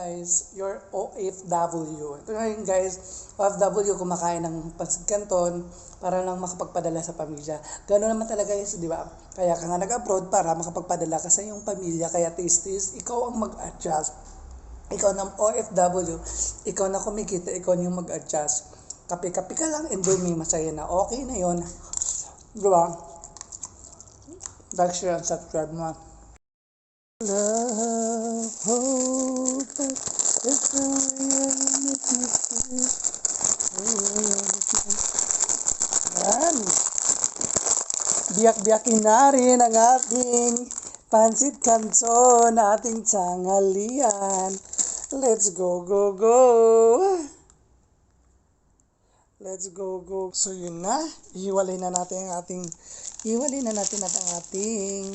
guys, your OFW. Ito ngayon guys, OFW kumakain ng pansit canton para lang makapagpadala sa pamilya. Gano'n naman talaga guys, di ba? Kaya ka nga nag-abroad para makapagpadala ka sa iyong pamilya. Kaya tis-tis, ikaw ang mag-adjust. Ikaw na OFW, ikaw na kumikita, ikaw yung mag-adjust. Kape-kape ka lang, Indomie, masaya na. Okay na yon Di ba? Like, share, and subscribe mo. Love, hope, it's the. Yan. Biyak-biyakin na rin ang ating pansit kanson, ating tanghalian. Let's go, go, go. Let's go, go. So yun na, ihiwalay na natin ang ating, ihiwalay na natin at ang ating,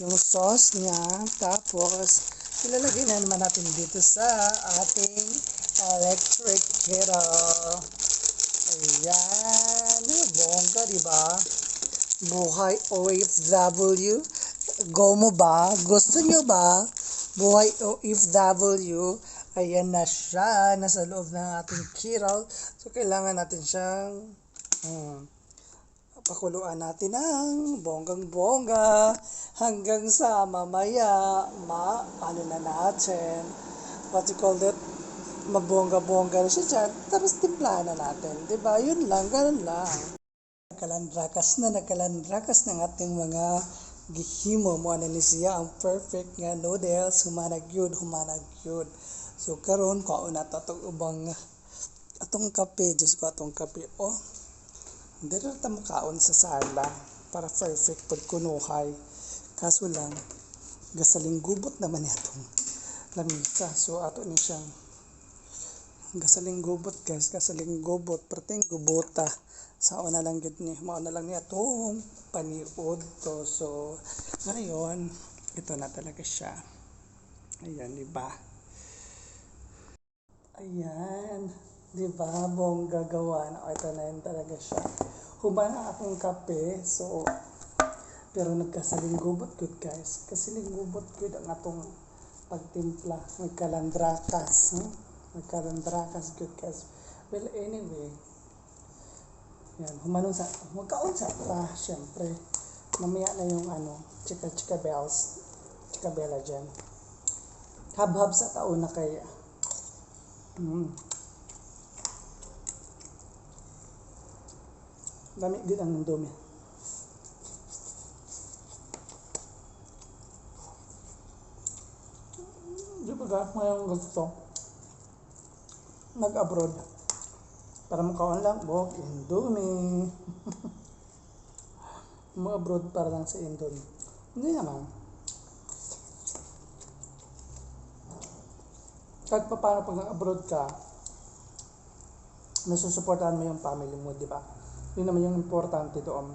yung sauce niya. Tapos, ilalagay na naman natin dito sa ating electric kettle. Ayan. Bongga, di ba? Buhay OFW. Go mo ba? Gusto nyo ba? Buhay OFW. Ayan na siya. Nasa loob ng ating kettle. So, kailangan natin siyang hmm, pakuluan natin ng bonggang-bongga hanggang sa mamaya. Ma ano na natin? What you call it? Mabongga-bongga na siya dyan. Tapos timplahan na natin di ba? Yun lang ganun lang. Nakalandrakas na nakalandrakas ng ating mga gihimo. Mo na ni siya? Ang perfect nga noodles. Humanag yun humanag yun. So karon ko na to itong ubang atong kape. Diyos ko atong kape oh rin ta makaon sa sala para perfect pag kunuhay. Kaso lang, gasaling gubot naman itong lamisa. So, ato ni siyang gasaling gubot guys. Gasaling gubot. Perting gubota. Sa una lang gid ni. Mauna lang niya itong paniod to. So, ngayon, ito na talaga siya. Ayan, di ba? Ayan. Di ba? Bongga gawa na. Ito na yun talaga siya. Huba na akong kape. So, pero nagkasaling gubot good guys. Kasaling gubot good ang atong pagtimpla. Nagkalandrakas. Hmm? Nagkalandrakas good guys. Well, anyway. Yan. Humanong sa, magkaon sa pa, syempre. Mamaya na yung ano, chika-chika bells. Chika bella dyan. Hab-hab sa taon na kaya. Mm. Dami din ang dumi. Di ba ka, ngayong gusto mag-abroad para makaon lang, bok, Indomie. Mag-abroad para lang sa Indomie. Hindi naman. Kahit pa paano pag nag-abroad ka, nasusuportahan mo yung family mo, di ba? Yun naman yung importante doon.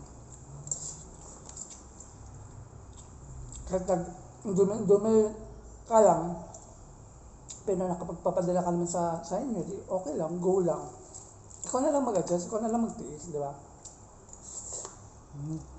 Kahit nag dumi, dumi ka lang, pero nakapagpapadala ka naman sa, sa inyo, di, okay lang, go lang. Ikaw na lang mag-adjust, ikaw na lang magtiis, di ba? Hmm.